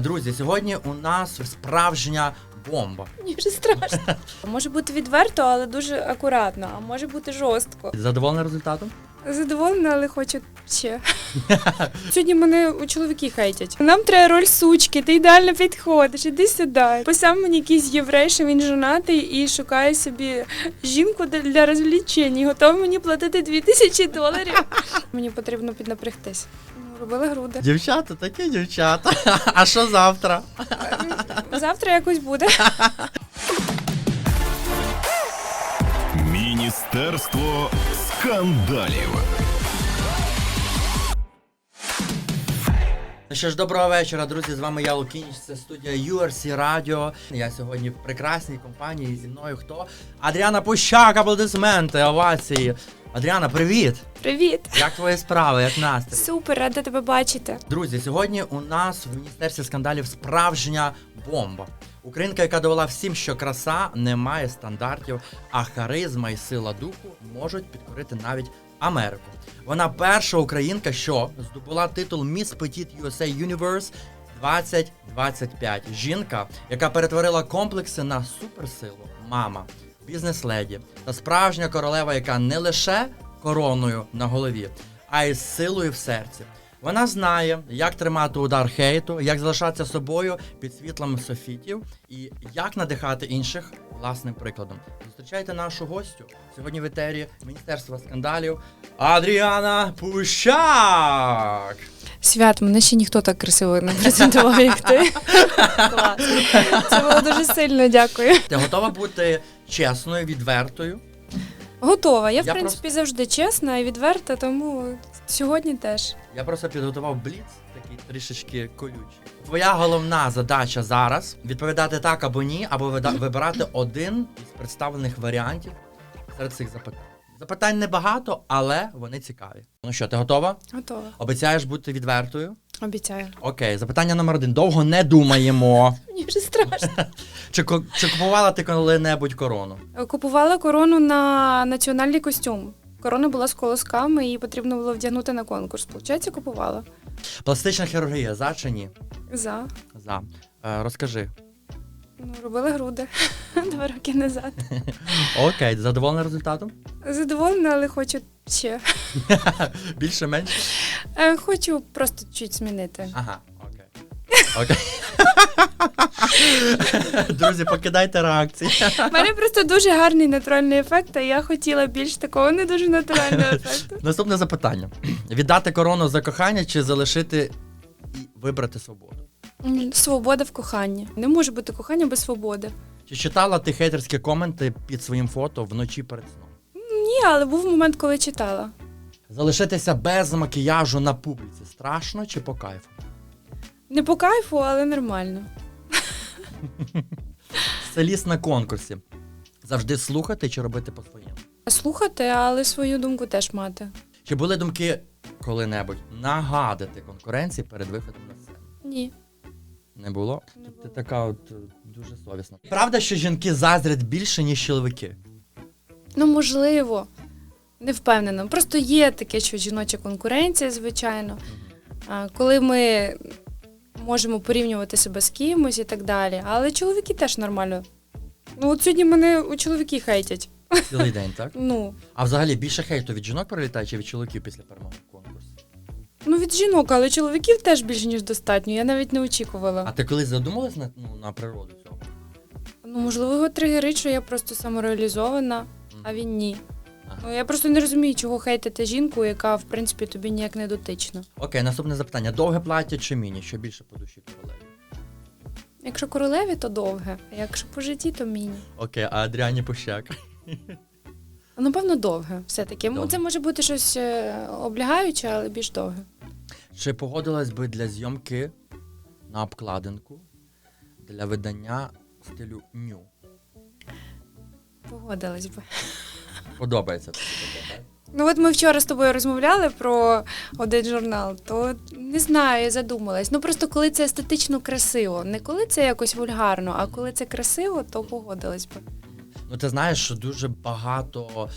Друзі, сьогодні у нас справжня бомба. Мені вже страшно. Може бути відверто, але дуже акуратно, а може бути жорстко. Задоволена результатом? Задоволена, але хочу ще. Сьогодні мене у чоловіки хейтять. Нам треба роль сучки, ти ідеально підходиш, іди сюди. Писав мені якийсь єврей, що він женатий і шукає собі жінку для- розвлічень. і Готовий мені платити 2000 доларів. Мені потрібно піднапрягтись. Робили груди. Дівчата, такі дівчата. А що завтра? Завтра якось буде. Міністерство скандалів. Ну що ж, доброго вечора, друзі. З вами я Лукініч, це студія URC Radio. Я сьогодні в прекрасній компанії зі мною хто? Адріана Пущак, аплодисменти, овації. Адріана, привіт! Привіт! Як твої справи, як настрій? Супер, рада тебе бачити. Друзі, сьогодні у нас в міністерстві скандалів справжня бомба. Українка, яка довела всім, що краса не має стандартів, а харизма і сила духу можуть підкорити навіть Америку. Вона перша українка, що здобула титул Miss Petite USA Universe 2025. Жінка, яка перетворила комплекси на суперсилу, мама, бізнес-леді та справжня королева, яка не лише короною на голові, а й з силою в серці. Вона знає, як тримати удар хейту, як залишатися собою під світлом софітів і як надихати інших власним прикладом. Зустрічайте нашу гостю сьогодні в етері Міністерства скандалів Адріана Пущак. Свят, мене ще ніхто так красиво не презентував, як ти. Це було дуже сильно, дякую. Ти готова бути чесною, відвертою? Готова. Я, в Я принципі, завжди чесна і відверта, тому сьогодні теж. Я просто підготував бліц, такий трішечки колючий. Твоя головна задача зараз відповідати так або ні, або вида- вибирати один із представлених варіантів серед цих запитань. Запитань небагато, але вони цікаві. Ну що, ти готова? Готова. Обіцяєш бути відвертою? Обіцяю. Окей, запитання номер один. Довго не думаємо. Мені вже страшно. Чи, ко- чи купувала ти коли-небудь корону? Купувала корону на національний костюм. Корона була з колосками, її потрібно було вдягнути на конкурс. Получається, купувала. Пластична хірургія, за чи ні? За. За. Е, розкажи. Ну, робили груди два роки назад. Окей, задоволена результатом? Задоволена, але хочу ще. Більше менше? Е, Хочу просто чуть змінити. Ага, окей. Окей. Друзі, покидайте реакції. У мене просто дуже гарний натуральний ефект, а я хотіла більш такого не дуже натурального ефекту. Наступне запитання: віддати корону за кохання чи залишити і вибрати свободу? М, Свобода в коханні. Не може бути кохання без свободи. Чи читала ти хейтерські коменти під своїм фото вночі перед сном? Ні, але був момент, коли читала. Залишитися без макіяжу на публіці страшно чи по кайфу? Не по кайфу, але нормально. Селіс на конкурсі. Завжди слухати чи робити по-своєму? Слухати, але свою думку теж мати. Чи були думки коли-небудь нагадати конкуренції перед виходом на сцену? Ні. Не було? Не Тобто ти було. така от е, дуже совісна. Правда, що жінки заздрять більше, ніж чоловіки? Ну, можливо. Не впевнена. Просто є таке, що жіноча конкуренція, звичайно. Коли ми можемо порівнювати себе з кимось і так далі. Але чоловіки теж нормально. Ну, от сьогодні мене у чоловіки хейтять. Цілий день, так? Ну, А взагалі більше хейту від жінок прилітає чи від чоловіків після перемоги в конкурсі? ну від жінок, але чоловіків теж більше, ніж достатньо. Я навіть не очікувала. А ти колись задумалась на, ну, на природу цього? Ну, можливо, його тригерить, що я просто самореалізована, а він ні. Ну, я просто не розумію, чого хейтити жінку, яка, в принципі, тобі ніяк не дотична. Окей, наступне запитання: довге плаття чи міні? Що більше по душі королеві? Якщо королеві, то довге, а якщо по житті, то міні. Окей, а Адріані Пущак? Ну, Напевно, довге все-таки. Довге. Це може бути щось е, облягаюче, але більш довге. Чи погодилась би для зйомки на обкладинку для видання стилю ню? Погодилась би. Подобається тобі таке, так? Ну от ми вчора з тобою розмовляли про один журнал, то не знаю, я задумалась. Ну просто коли це естетично красиво, не коли це якось вульгарно, а коли це красиво, то погодилась би. Ну, ти знаєш, що дуже багато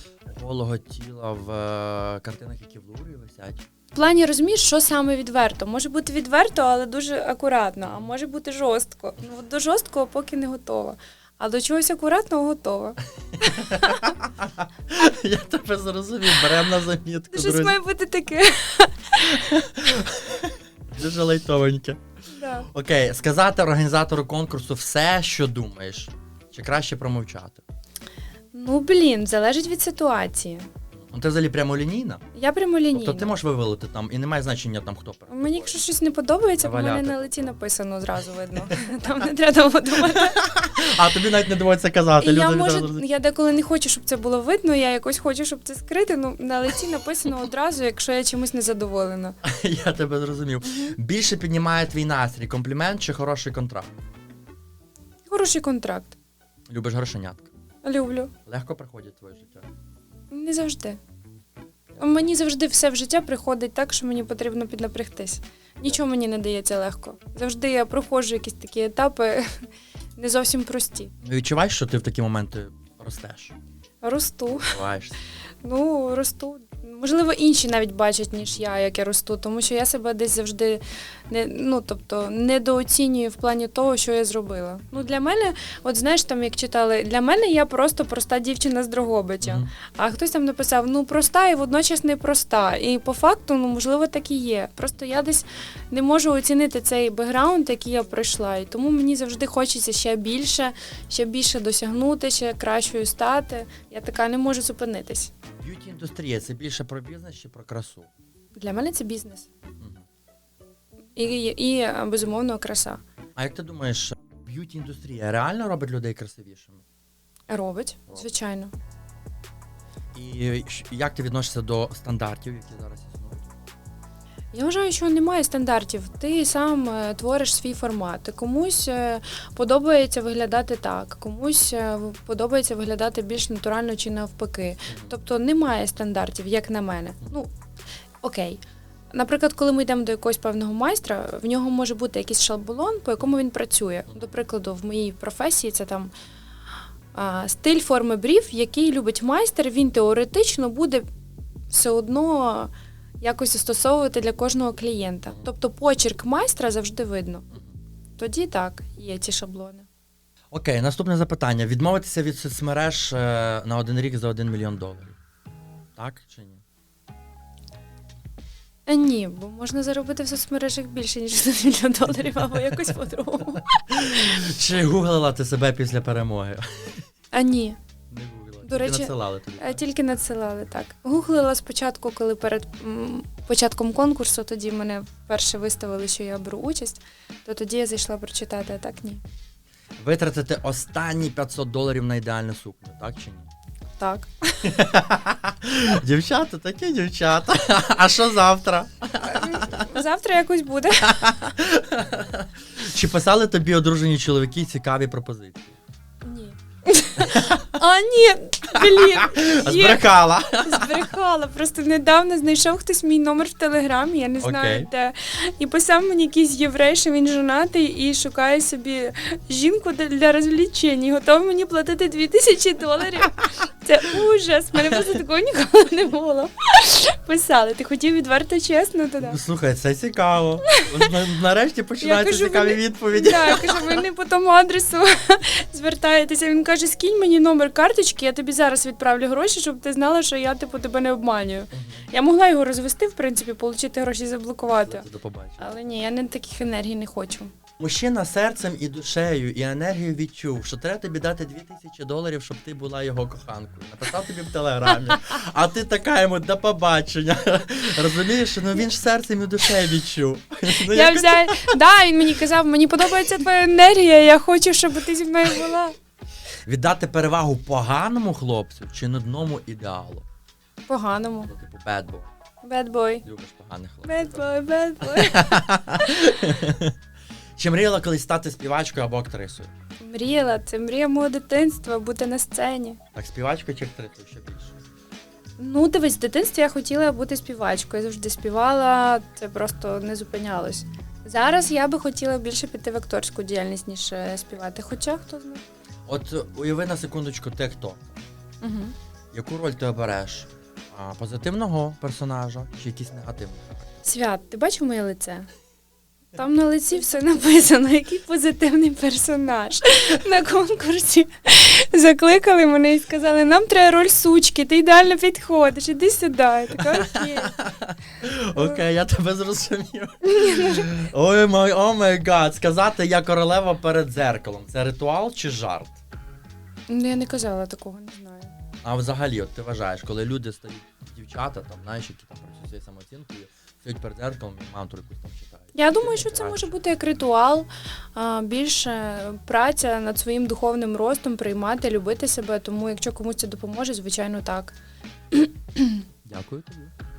голого тіла в е, картинах, які в Луврі висять. В плані розумієш, що саме відверто. Може бути відверто, але дуже акуратно, а може бути жорстко. Ну от до жорсткого поки не готова. А до чогось акуратного готова. Я тебе зрозумів, беремо на замітку, Щось друзі. має бути таке. Дуже лайтовеньке. Да. Окей, сказати організатору конкурсу все, що думаєш. Чи краще промовчати? Ну блін, залежить від ситуації. Ну ти взагалі прямолінійна? Я прямолінійна. Тобто ти можеш вивалити там і немає значення там хто переможе. Мені якщо щось не подобається, в мене на лиці написано зразу видно. Там не треба довго думати. А тобі навіть не доводиться казати. І люди я відразу можу, розуміють. я деколи не хочу, щоб це було видно. Я якось хочу, щоб це скрити. Ну на лиці написано одразу, якщо я чимось не задоволена. Я тебе зрозумів. Більше піднімає твій настрій, комплімент чи хороший контракт? Хороший контракт. Любиш грошенятка. Люблю. Легко приходять твоє життя. Не завжди. Мені завжди все в життя приходить так, що мені потрібно піднапрягтись. Нічого мені не дається легко. Завжди я проходжу якісь такі етапи не зовсім прості. Ну, Відчуваєш, що ти в такі моменти ростеш? Росту. Розвиваєшся? Ну, росту. Можливо, інші навіть бачать, ніж я, як я росту, тому що я себе десь завжди не, ну, тобто, недооцінюю в плані того, що я зробила. Ну, для мене, от знаєш, там як читали, для мене я просто проста дівчина з Дрогобича. Мгм. А хтось там написав: ну проста і водночас не проста. І по факту, ну можливо, так і є. Просто я десь не можу оцінити цей бекграунд, який я пройшла. І тому мені завжди хочеться ще більше, ще більше досягнути, ще кращою стати. Я така не можу зупинитись. Б'юті індустрія це більше про бізнес чи про красу? Для мене це бізнес. Мгм. І, і, безумовно краса. А як ти думаєш, б'юті індустрія реально робить людей красивішими? Робить, звичайно. І щ- як ти відносишся до стандартів, які зараз існують? Я вважаю, що немає стандартів. Ти сам е, твориш свій формат. Комусь е, подобається виглядати так, комусь е, подобається виглядати більш натурально чи навпаки. Тобто немає стандартів, як на мене. Ну окей. Наприклад, коли ми йдемо до якогось певного майстра, в нього може бути якийсь шаблон, по якому він працює. До прикладу, в моїй професії це там а, стиль форми брів, який любить майстер, він теоретично буде все одно якось застосовувати для кожного клієнта. Тобто почерк майстра завжди видно. Тоді так, є ці шаблони. Окей, наступне запитання. Відмовитися від соцмереж е, на один рік за 1 мільйон доларів. Так чи ні? Е, ні, бо можна заробити в соцмережах більше, ніж за мільйон доларів, або якось по-другому. Чи гуглила ти себе після перемоги? А ні. До Тільки речі, надсилали тобі. е, тільки надсилали так. Гуглила спочатку, коли перед м, початком конкурсу, тоді мене вперше виставили, що я беру участь, то тоді я зайшла прочитати, а так ні. Витратити останні 500 доларів на ідеальну сукню, так чи ні? Так. Дівчата, такі дівчата. А що завтра? Завтра якось буде. Чи писали тобі одружені чоловіки цікаві пропозиції? А, ні, блін. Є. Збрехала. Збрехала. Просто недавно знайшов хтось мій номер в телеграмі, я не знаю Окей. де. І писав мені якийсь єврей, що він жонатий і шукає собі жінку для- для розвлічень. І готовий мені платити 2000 доларів. Це ужас. Мене просто такого ніколи не було. Писали, ти хотів відверто чесно туди. Ну, Слухай, це цікаво. Нарешті починаються кажу, цікаві ви- відповіді. Да, я кажу, ви не по тому адресу звертаєтеся. Він каже, скинь мені номер карточки, я тобі зараз відправлю гроші, щоб ти знала, що я типу тебе не обманюю. Я могла його розвести, в принципі, отримати гроші і заблокувати. До побачення. Але ні, я не таких енергій не хочу. Мужчина серцем і душею, і енергією відчув, що треба тобі дати 2000 доларів, щоб ти була його коханкою. Написав тобі в телеграмі. А ти така йому до побачення. Розумієш, ну він ж серцем і душею відчув. Ну, я якось- взяла, да, він мені казав, мені подобається твоя енергія, я хочу, щоб ти зі мною була. Віддати перевагу поганому хлопцю чи нудному ідеалу. Поганому. Ну, типу. Bad boy. Любиш поганих хлопців. Bad boy, bad boy. Чи мріяла колись стати співачкою або актрисою? Мріяла, це мрія мого дитинства, бути на сцені. Так, співачкою чи актрисою ще більше? Ну, дивись, в дитинстві я хотіла бути співачкою. Я завжди співала, це просто не зупинялось. Зараз я би хотіла більше піти в акторську діяльність, ніж е, співати. Хоча хто знає. От уяви на секундочку, ти хто? Угу. Яку роль ти обереш? а, позитивного персонажа чи якийсь негативний? Свят, ти бачив моє лице? Там на лиці все написано, який позитивний персонаж. На конкурсі закликали мене і сказали, нам треба роль сучки, ти ідеально підходиш, іди сюди. Я така, окей. Окей, я тебе зрозумів. Ой май, о май гад, сказати я королева перед дзеркалом. Це ритуал чи жарт? Ну, я не казала такого, не знаю. А взагалі, от ти вважаєш, коли люди стають дівчата, там, знаєш, які там працюють самооцінкою, стоять перед дзеркалом і мантру якусь там читають. Я думаю, що це може бути як ритуал, більше праця над своїм духовним ростом, приймати, любити себе. Тому, якщо комусь це допоможе, звичайно, так. Дякую тобі.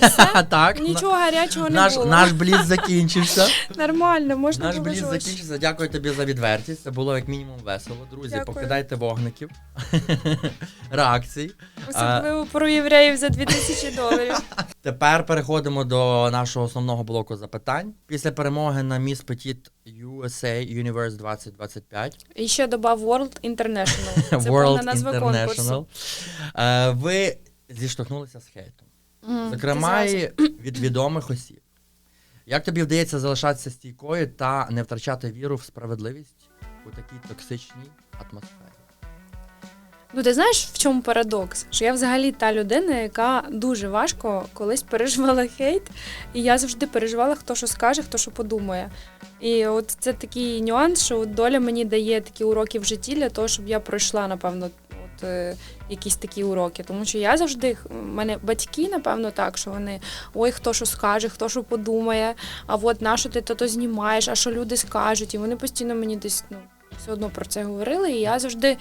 Це все? так, Нічого гарячого не наш, було. наш бліц закінчився. Нормально, можна Наш було бліц закінчився. Дякую тобі за відвертість. Це було як мінімум весело. Друзі, Дякую. покидайте вогників. Реакцій. Особливо про євреїв за 2000 доларів. Тепер переходимо до нашого основного блоку запитань. Після перемоги на Miss Petit USA Universe 2025 І ще додав World International. Це World повна назва International. конкурсу. Е, ви зіштовхнулися з хейтом. Зокрема, і від відомих осіб. Як тобі вдається залишатися стійкою та не втрачати віру в справедливість у такій токсичній атмосфері? Ну, ти знаєш, в чому парадокс? Що я взагалі та людина, яка дуже важко колись переживала хейт, і я завжди переживала, хто що скаже, хто що подумає. І от це такий нюанс, що доля мені дає такі уроки в житті для того, щоб я пройшла, напевно, якісь такі уроки. Тому що я завжди, в мене батьки, напевно, так, що вони ой, хто що скаже, хто що подумає, а от на що ти то знімаєш, а що люди скажуть. І вони постійно мені десь ну, все одно про це говорили. І я завжди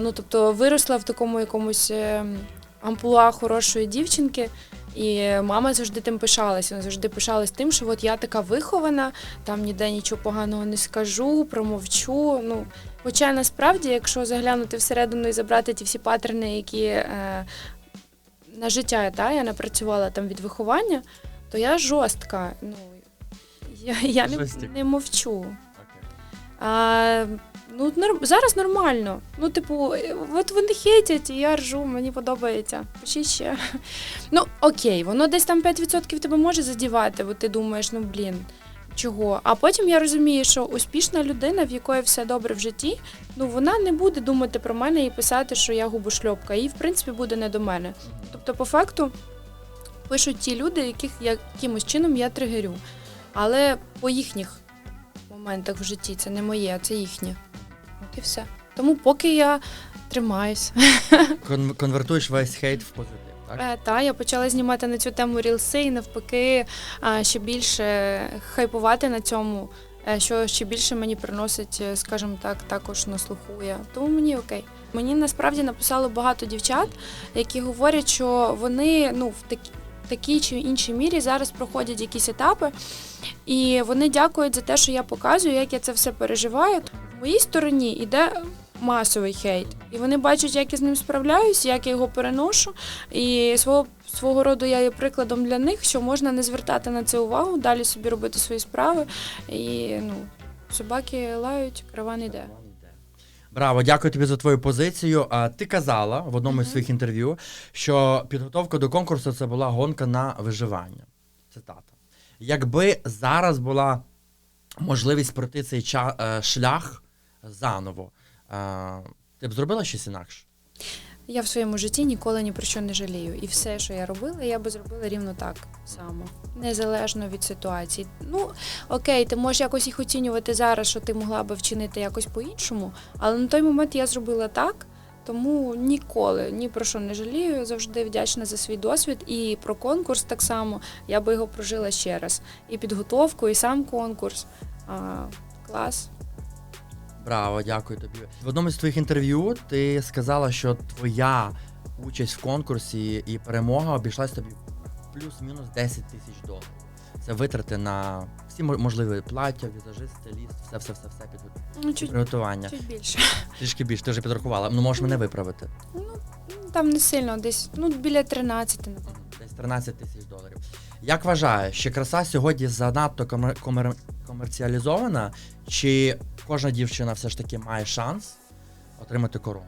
ну, тобто виросла в такому якомусь е, амплуа хорошої дівчинки. І мама завжди тим пишалася. Вона завжди пишалась тим, що от я така вихована, там ніде нічого поганого не скажу, промовчу. Ну, хоча насправді, якщо заглянути всередину і забрати ті всі паттерни, які е, на життя та, я напрацювала там від виховання, то я жорстка. Ну, я, я не, не мовчу. А, ну, норм... зараз нормально. Ну, типу, е, от вони хейтять, і я ржу, мені подобається. Пишіть ще. Ну, окей, воно десь там 5% тебе може задівати, бо ти думаєш, ну блін, чого. А потім я розумію, що успішна людина, в якої все добре в житті, ну вона не буде думати про мене і писати, що я губошльопка. Їй, в принципі, буде не до мене. Тобто, по факту, пишуть ті люди, яких якимось чином я тригерю. Але по їхніх моментах в житті це не моє, а це їхнє. От і все. Тому поки я тримаюсь. Кон- конвертуєш весь хейт в позитив, так? Е, Та я почала знімати на цю тему рілси і навпаки а, ще більше хайпувати на цьому, е, що ще більше мені приносить, е, скажімо так, також на слуху я. Тому мені окей. Мені насправді написало багато дівчат, які говорять, що вони ну в такі. Такій чи іншій мірі зараз проходять якісь етапи, і вони дякують за те, що я показую, як я це все переживаю. В моїй стороні йде масовий хейт, і вони бачать, як я з ним справляюсь, як я його переношу. І свого свого роду я є прикладом для них, що можна не звертати на це увагу, далі собі робити свої справи. І ну, собаки лають, караван іде. Браво, дякую тобі за твою позицію. А ти казала в одному із Мгм. своїх інтерв'ю, що підготовка до конкурсу це була гонка на виживання. Цитата. Якби зараз була можливість пройти цей е, шлях заново, е, ти б зробила щось інакше? Я в своєму житті ніколи ні про що не жалію. І все, що я робила, я би зробила рівно так само, незалежно від ситуації. Ну окей, ти можеш якось їх оцінювати зараз, що ти могла би вчинити якось по-іншому, але на той момент я зробила так. Тому ніколи ні про що не жалію. Я завжди вдячна за свій досвід. І про конкурс так само я би його прожила ще раз. І підготовку, і сам конкурс. А, клас. Браво, дякую тобі. В одному з твоїх інтерв'ю ти сказала, що твоя участь в конкурсі і перемога обійшлась тобі плюс-мінус 10 тисяч доларів. Це витрати на всі можливі плаття, візажист, стиліст, все, все, все, все під Ну, чуть, приготування. чуть більше. Трішки більше, ти вже підрахувала. Ну можеш мене виправити. Ну, там не сильно, десь ну, біля 13, напевно. Десь 13 тисяч доларів. Як вважаєш, чи краса сьогодні занадто комер- комер- комерціалізована, чи кожна дівчина все ж таки має шанс отримати корону?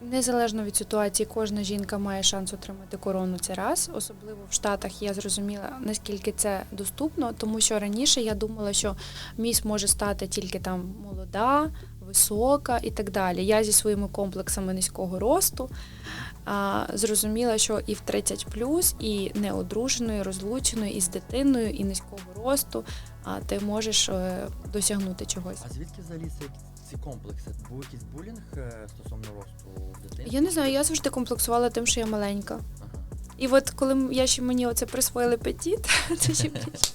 Незалежно від ситуації, кожна жінка має шанс отримати корону. Це раз. Особливо в Штатах я зрозуміла, наскільки це доступно, тому що раніше я думала, що міс може стати тільки там молода, висока і так далі. Я зі своїми комплексами низького росту зрозуміла, що і в 30 і неодруженою, розлученою, і з дитиною, і низького росту, а ти можеш е, досягнути чогось. А звідки взагалі ці, ці комплекси? Був якийсь булінг е, стосовно росту дитини? Я не знаю, я завжди комплексувала тим, що я маленька. Ага. І от коли я ще мені оце присвоїли петіт, це ще більше.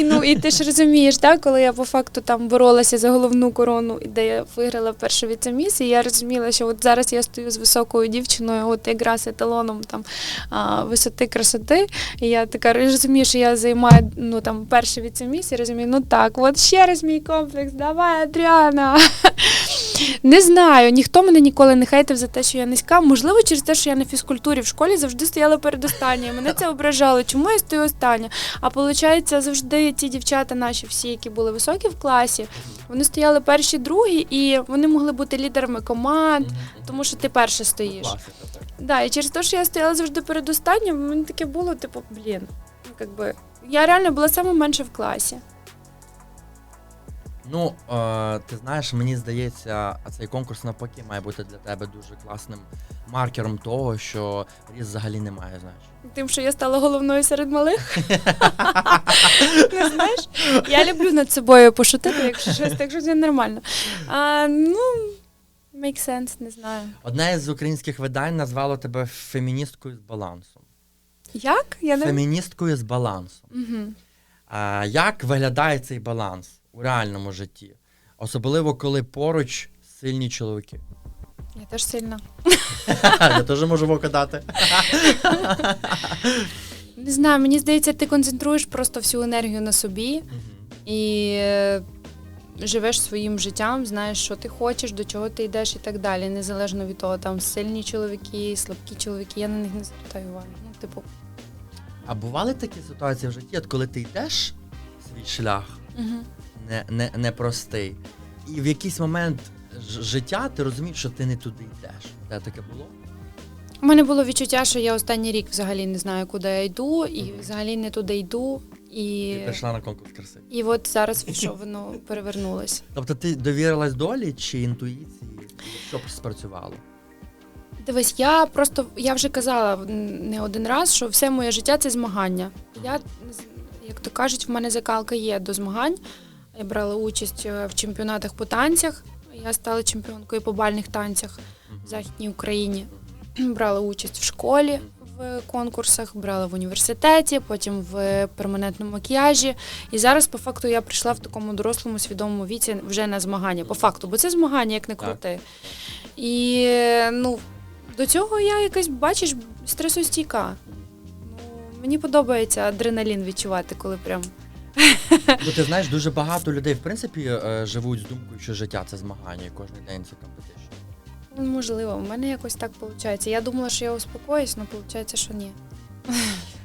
І ну і ти ж розумієш, так, коли я по факту там боролася за головну корону, де я виграла першу віцеміс, і я розуміла, що от зараз я стою з високою дівчиною, от якраз еталоном там висоти красоти. І я така розумію, що я займаю ну там перше віцеміс, і розумію, ну так, от ще раз мій комплекс, давай, Адріана. Не знаю, ніхто мене ніколи не хейтив за те, що я низька. Можливо, через те, що я на фізкультурі в школі завжди стояла передостанньою. Мене це ображало. Чому я стою остання? А виходить, завжди ті дівчата наші, всі, які були високі в класі, вони стояли перші, другі, і вони могли бути лідерами команд, тому що ти перше стоїш. Да, і через те, що я стояла завжди передостанньою, мені таке було, типу, блін, ну якби. Я реально була саме менше в класі. Ну, е, ти знаєш, мені здається, цей конкурс навпаки має бути для тебе дуже класним маркером того, що ріст взагалі не має значення. Тим, що я стала головною серед малих. Не знаєш? Я люблю над собою пошутити, якщо щось, так що це нормально. А, ну, make sense, не знаю. Одне із українських видань назвало тебе феміністкою з балансом. Як? Я не... Феміністкою з балансом. Угу. А, як виглядає цей баланс у реальному житті? Особливо, коли поруч сильні чоловіки. Я теж сильна. Я теж можу вокадати. Не знаю, мені здається, ти концентруєш просто всю енергію на собі і е, живеш своїм життям, знаєш, що ти хочеш, до чого ти йдеш і так далі. Незалежно від того, там сильні чоловіки, слабкі чоловіки, я на них не звертаю уваги. Ну, типу, А бували такі ситуації в житті, от коли ти йдеш свій шлях. Не, не, непростий, і в якийсь момент життя ти розумієш, що ти не туди йдеш. У таке було? У мене було відчуття, що я останній рік взагалі не знаю, куди я йду, і Мгм. взагалі не туди йду. І, Ти прийшла на конкурс краси. і от зараз що воно перевернулося. Тобто ти довірилась долі чи інтуїції? Що спрацювало? Дивись, я просто я вже казала не один раз, що все моє життя це змагання. Я, як то кажуть, в мене закалка є до змагань. Я брала участь е, в чемпіонатах по танцях. Я стала чемпіонкою по бальних танцях в Західній Україні. Брала участь в школі в конкурсах, брала в університеті, потім в перманентному макіяжі. І зараз, по факту, я прийшла в такому дорослому свідомому віці вже на змагання. По факту, бо це змагання, як не крути. І ну, до цього я якась, бачиш, стресостійка. Ну, мені подобається адреналін відчувати, коли прям. Бо ти знаєш, дуже багато людей, в принципі, е, живуть з думкою, що життя це змагання, і кожен день це компетишн. Ну, можливо, в мене якось так виходить. Я думала, що я успокоюсь, але виходить, що ні.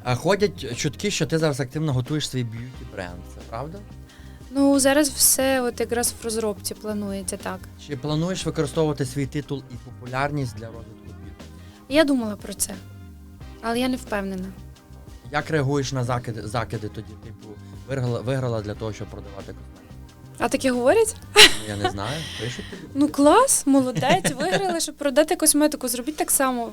А ходять чутки, що ти зараз активно готуєш свій б'юті бренд, це правда? Ну, зараз все от якраз в розробці планується так. Чи плануєш використовувати свій титул і популярність для розвитку бізнесу? Я думала про це, але я не впевнена. Як реагуєш на закиди, закиди тоді, типу, виграла, виграла для того, щоб продавати косметику? А таке говорять? Ну, я не знаю, пишуть тобі. Ну клас, молодець, виграли, щоб продати косметику. Зробіть так само.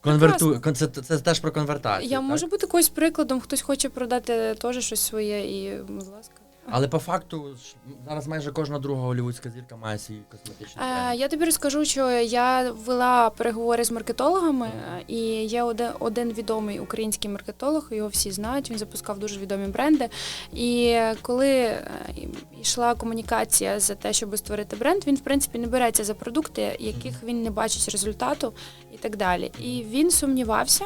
Конверту... Кон- Це, це теж про конвертацію. Я так? можу бути якось прикладом, хтось хоче продати теж щось своє і, будь ласка. Але по факту ж зараз майже кожна друга голівудська зірка має свій косметичний Е, я тобі розкажу, що я вела переговори з маркетологами, е, і є один, один відомий український маркетолог, його всі знають. Він запускав дуже відомі бренди. І коли е, йшла комунікація за те, щоб створити бренд, він в принципі не береться за продукти, яких він не бачить результату і так далі. І він сумнівався.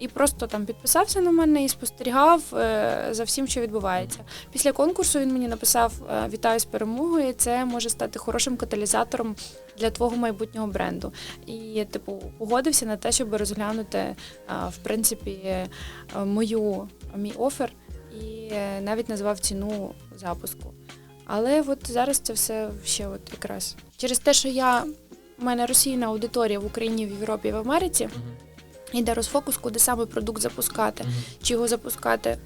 І просто там підписався на мене і спостерігав е, за всім, що відбувається. Після конкурсу він мені написав е, Вітаю з перемогою. Це може стати хорошим каталізатором для твого майбутнього бренду. І, типу, погодився на те, щоб розглянути е, в принципі мою мій офер і навіть назвав ціну запуску. Але от зараз це все ще от якраз через те, що я У мене російна аудиторія в Україні, в Європі, в Америці. Йде розфокус, куди саме продукт запускати. Чи його запускати.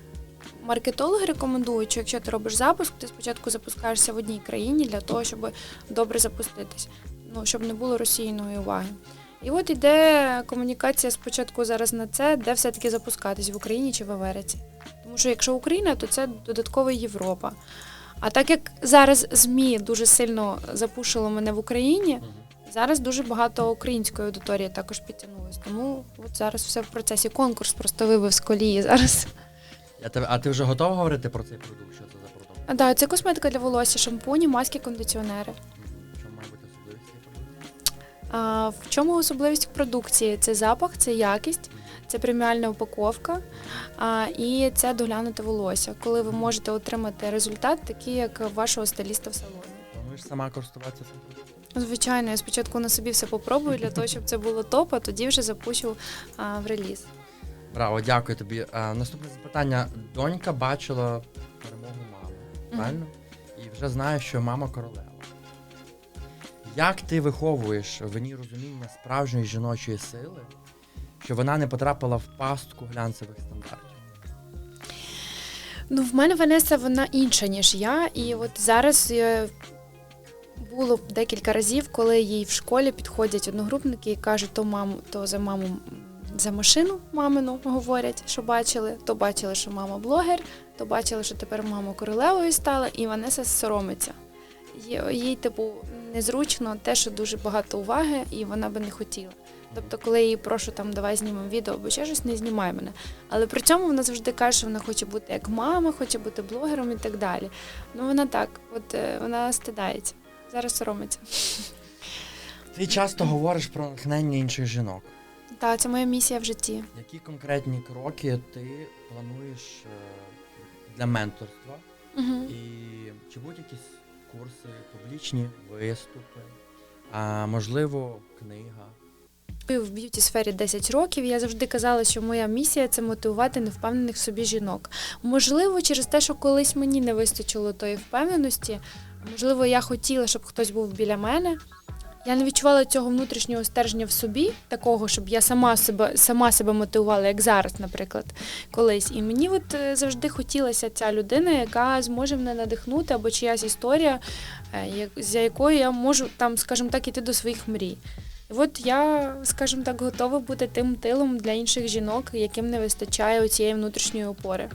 Маркетологи рекомендують, що якщо ти робиш запуск, ти спочатку запускаєшся в одній країні для того, щоб добре запуститись, ну щоб не було розсіяної уваги. І от іде комунікація спочатку зараз на це, де все-таки запускатись в Україні чи в Америці. Тому що якщо Україна, то це додаткова Європа. А так як зараз ЗМІ дуже сильно запушило мене в Україні, зараз дуже багато української аудиторії також підтягнулось. Тому от зараз все в процесі. Конкурс просто вибив з колії зараз. Я тебе, а ти вже готова говорити про цей продукт? Що це за продукт? А, да, це косметика для волосся, шампуні, маски, кондиціонери. В чому має бути особливість цієї продукції? А, в чому особливість продукції? Це запах, це якість, це преміальна упаковка а, і це доглянуте волосся, коли ви можете отримати результат, такий, як вашого стиліста в салоні. Плануєш сама користуватися цим продуктом? Звичайно, я спочатку на собі все попробую для того, щоб це було топ, а тоді вже запущу а, в реліз. Браво, дякую тобі. А, наступне запитання. Донька бачила перемогу мами, правильно? І вже знає, що мама королева. Як ти виховуєш в ній розуміння справжньої жіночої сили, щоб вона не потрапила в пастку глянцевих стандартів? Ну, в мене Ванеса вона інша, ніж я. І от зараз е, було декілька разів, коли їй в школі підходять одногрупники і кажуть, то маму, то за маму за машину мамину говорять, що бачили, то бачили, що мама блогер, то бачили, що тепер мама королевою стала, і Ванеса соромиться. Їй, типу, незручно те, що дуже багато уваги, і вона би не хотіла. Тобто, коли її прошу там давай знімемо відео або ще щось, не знімай мене. Але при цьому вона завжди каже, що вона хоче бути як мама, хоче бути блогером і так далі. Ну вона так, от е, вона стидається. Зараз соромиться. Ти часто говориш про натхнення інших жінок. Так, це моя місія в житті. Які конкретні кроки ти плануєш е, для менторства? Угу. І чи будуть якісь курси, публічні виступи, а можливо, книга? В б'юті сфері 10 років. Я завжди казала, що моя місія це мотивувати невпевнених собі жінок. Можливо, через те, що колись мені не вистачило тої впевненості, можливо, я хотіла, щоб хтось був біля мене. Я не відчувала цього внутрішнього стержня в собі, такого, щоб я сама себе сама себе мотивувала, як зараз, наприклад, колись. І мені от е, завжди хотілося ця людина, яка зможе мене надихнути, або чиясь історія, е, за якою я можу там, скажімо так, іти до своїх мрій. І от я, скажімо так, готова бути тим тилом для інших жінок, яким не вистачає цієї внутрішньої опори.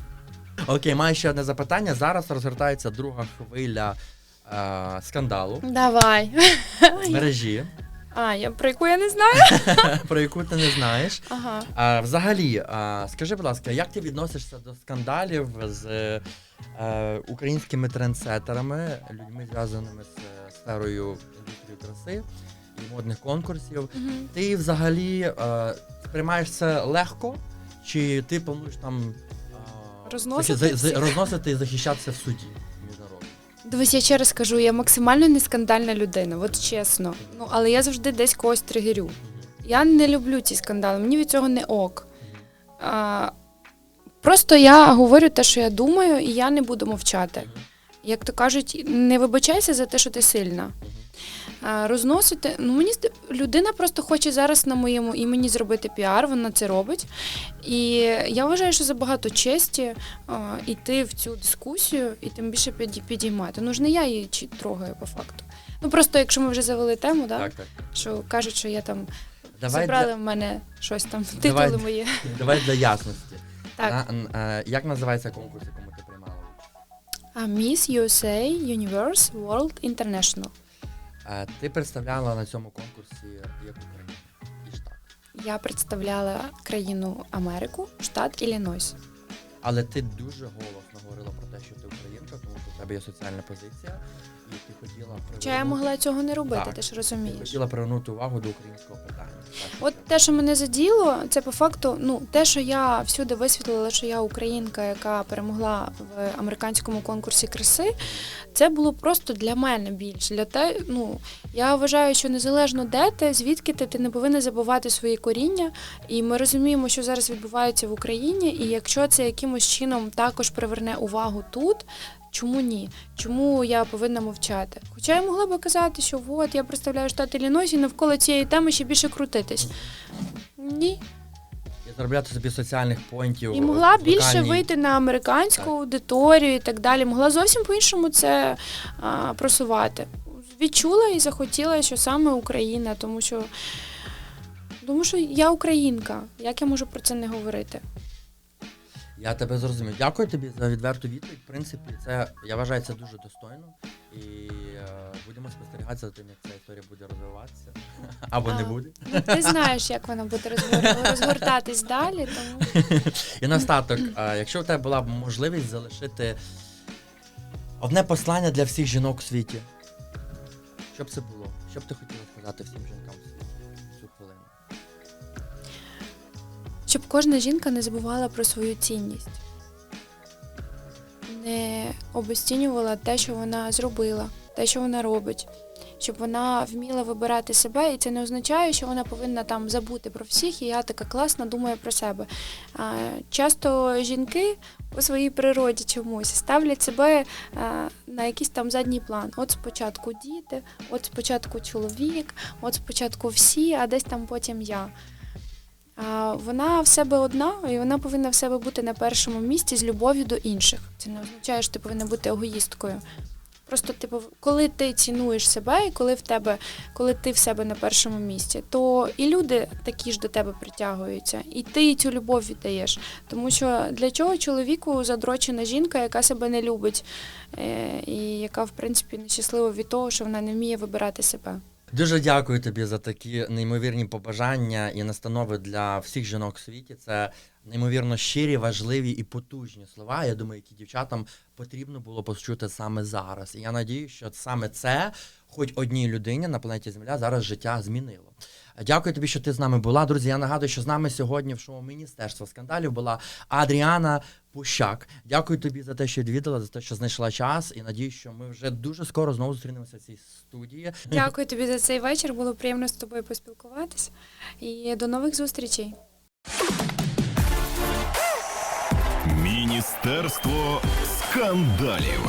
Окей, маю ще одне запитання. Зараз розгортається друга хвиля е, скандалу Давай. в мережі, А, я про яку я не знаю. про яку ти не знаєш. Ага. А, взагалі, а, скажи, будь ласка, як ти відносишся до скандалів з е, українськими трендсеттерами, людьми, зв'язаними з е, сферою індустрії краси і модних конкурсів? Мгм. Ти взагалі е, сприймаєш це легко, чи ти плануєш там е, Розносити захи- за- за- розносити і захищатися в суді? Дивись, я ще раз кажу, я максимально не скандальна людина, от чесно. Ну, але я завжди десь когось тригерю. Я не люблю ці скандали, мені від цього не ок. А, просто я говорю те, що я думаю, і я не буду мовчати. Як то кажуть, не вибачайся за те, що ти сильна. А, розносити, ну мені людина просто хоче зараз на моєму імені зробити піар, вона це робить. І я вважаю, що забагато честі йти в цю дискусію і тим більше підіймати. Ну ж не я її чи трогаю по факту. Ну просто якщо ми вже завели тему, да, Так, так. що кажуть, що я там Давай забрали для, в мене щось там, Давай. титули мої. давай для ясності. Так. На- н- е, як називається конкурс, якому ти приймала? А Miss USA Universe World International. Ти представляла на цьому конкурсі яку країну і штат. Я представляла країну Америку, штат Іллінойс. Але ти дуже голосно говорила про те, що ти українка, тому що в тебе є соціальна позиція, і ти хотіла Чи я могла цього не робити, Так. ти ж ти хотіла привернути увагу до українського питання. Так, От те, що мене заділо, це по факту, ну те, що я всюди висвітлила, що я українка, яка перемогла в американському конкурсі краси, це було просто для мене більш. Для те, ну я вважаю, що незалежно де ти, звідки ти, ти не повинна забувати свої коріння. І ми розуміємо, що зараз відбувається в Україні. І якщо це якимось чином також приверне увагу тут, чому ні? Чому я повинна мовчати? Хоча я могла би казати, що от я представляю штат Іллінойс і навколо цієї теми ще більше крутитись. Ні. І заробляти собі соціальних поінтів. І могла в більше вийти на американську Так. аудиторію і так далі. Могла зовсім по-іншому це а, просувати. Відчула і захотіла, що саме Україна, тому що, тому що я українка. Як я можу про це не говорити? Я тебе зрозумів. Дякую тобі за відверту відповідь. В принципі, це я вважаю це дуже достойно. І е, будемо спостерігати за тим, як ця історія буде розвиватися. Або не А. буде. Ну, ти знаєш, як вона буде розгор- розгортатись далі, тому І на остаток, е, якщо в тебе була б можливість залишити одне послання для всіх жінок у світі, що б це було? Що б ти хотіла сказати всім жінкам щоб кожна жінка не забувала про свою цінність, не обесцінювала те, що вона зробила, те, що вона робить, щоб вона вміла вибирати себе, і це не означає, що вона повинна там забути про всіх, і я така класна думаю про себе. Часто жінки у своїй природі чомусь ставлять себе на якийсь там задній план. От спочатку діти, от спочатку чоловік, от спочатку всі, а десь там потім я. Вона в себе одна, і вона повинна в себе бути на першому місці з любов'ю до інших. Це не означає, що ти повинна бути егоїсткою. Просто, типу, коли ти цінуєш себе, і коли в тебе, коли ти в себе на першому місці, то і люди такі ж до тебе притягуються, і ти цю любов віддаєш. Тому що для чого чоловіку задрочена жінка, яка себе не любить, е, і яка, в принципі, нещаслива від того, що вона не вміє вибирати себе. Дуже дякую тобі за такі неймовірні побажання і настанови для всіх жінок у світі. Це неймовірно щирі, важливі і потужні слова. Я думаю, які дівчатам потрібно було почути саме зараз. І я надію, що саме це, хоч одній людині на планеті Земля, зараз життя змінило. Дякую тобі, що ти з нами була. Друзі, я нагадую, що з нами сьогодні в шоу Міністерство скандалів була Адріана Пущак. Дякую тобі за те, що відвідала, за те, що знайшла час. І надію, що ми вже дуже скоро знову зустрінемося в цій студії. Дякую тобі за цей вечір. Було приємно з тобою поспілкуватися. І до нових зустрічей. Міністерство скандалів.